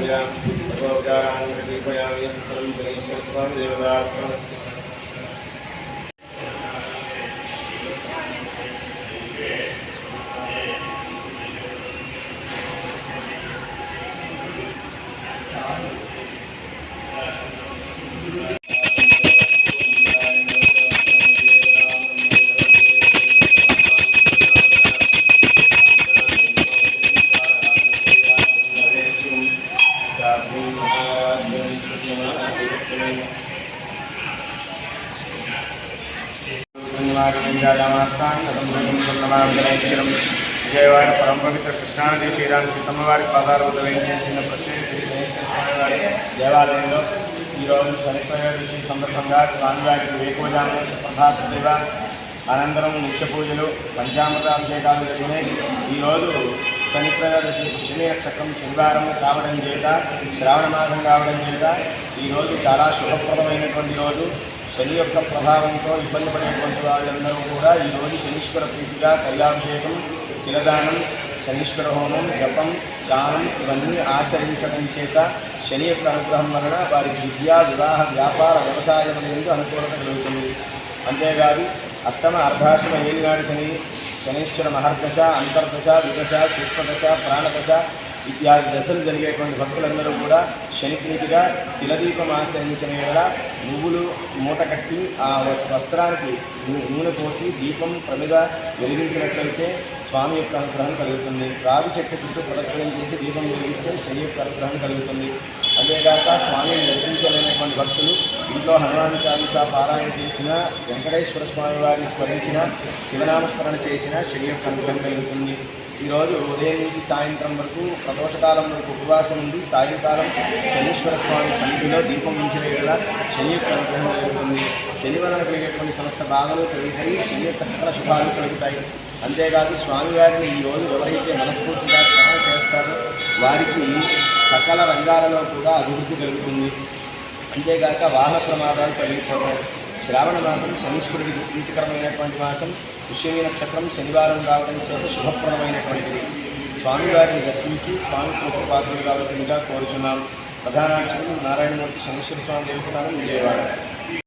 सर्वोपचारान् प्रतिपयामि यन्त्रं गणेशस्वामिदेवतार्पणमस्ति విజయవాడ పరమ పవిత్ర కృష్ణానది తీరాన్ని సీతమ్మవారి పాదాలు వద్ద వేయించేసిన ప్రత్యేక శ్రీ గణేశ్వర స్వామి వారి దేవాలయంలో ఈరోజు శనిత్రయోదశి సందర్భంగా స్వామివారికి వేకువజామున సుప్రభాత సేవ అనంతరం నిత్య పూజలు పంచామృత అభిషేకాలు జరిగినాయి ఈరోజు శనిత్రయోదశి పుష్యమి నక్షత్రం శనివారం కావడం చేత శ్రావణ మాసం కావడం చేత ఈరోజు చాలా శుభప్రదమైనటువంటి రోజు. శని యొక్క ప్రభావంతో ఇబ్బంది పడేటువంటి వాళ్ళందరూ కూడా ఈరోజు శనీశ్వర ప్రీతిగా తైలాభిషేకం తిలదానం శనీశ్వర హోమం జపం దానం ఇవన్నీ ఆచరించడం చేత శని యొక్క అనుగ్రహం వలన వారికి విద్యా వివాహ వ్యాపార వ్యవసాయం ఎందు అనుకూలత కలుగుతుంది. అంతేకాదు అష్టమ అర్ధాష్టమ ఏలినాడు శని శనీశ్వర మహర్దశ అంతర్దశ విదశ సూక్ష్మదశ ప్రాణదశ ఇత్యాది దశలు జరిగేటువంటి భక్తులందరూ కూడా శనిప్రీతిగా తిలదీపం ఆచరించిన వేళ నువ్వులు మూట కట్టి ఆ వస్త్రానికి నూనె పోసి దీపం ప్రమిద వెలిగించినట్లయితే స్వామి యొక్క అనుగ్రహం కలుగుతుంది. రావి చెట్టు చుట్టూ ప్రదక్షిణం చేసి దీపం వెలిగిస్తే శని యొక్క అనుగ్రహం కలుగుతుంది. అంతేగాక స్వామిని దర్శించలేనటువంటి భక్తులు ఇంట్లో హనుమాన్ చాలీసా పారాయణ చేసిన వెంకటేశ్వర స్వామి వారిని స్మరించిన శివనామస్మరణ చేసిన శరీర కనుగొన కలుగుతుంది. ఈరోజు ఉదయం నుంచి సాయంత్రం వరకు ప్రదోషకాలం వరకు ఉపవాసం ఉంది సాయంకాలం శనీశ్వర స్వామి సన్నిధిలో దీపం ఉంచిన వేళ శని యొక్క అనుగ్రహం కలుగుతుంది. శని వలన కలిగేటువంటి సమస్త బాధలు కలుగుతాయి శని యొక్క సకల శుభాలు కలుగుతాయి. అంతేకాదు స్వామివారిని ఈ రోజు ఎవరైతే మనస్ఫూర్తిగా శ్రవణ చేస్తారో వారికి సకల రంగాలలో కూడా అభివృద్ధి కలుగుతుంది అంతేగాక వాహన ప్రమాదాలు కలిగిపోతాయి శ్రావణ మాసం శనీశ్వరుడికి ప్రీతికరమైనటువంటి మాసం. పుష్యమి నక్షత్రం శనివారం రావడం చేత శుభప్రదమైనటువంటిది. స్వామివారిని దర్శించి స్వామి కృపపాత్రులు కావాల్సిందిగా కోరుచున్నాం. ప్రధానార్చకులు నారాయణమూర్తి శనీశ్వర స్వామి దేవస్థానం విజయవాడ.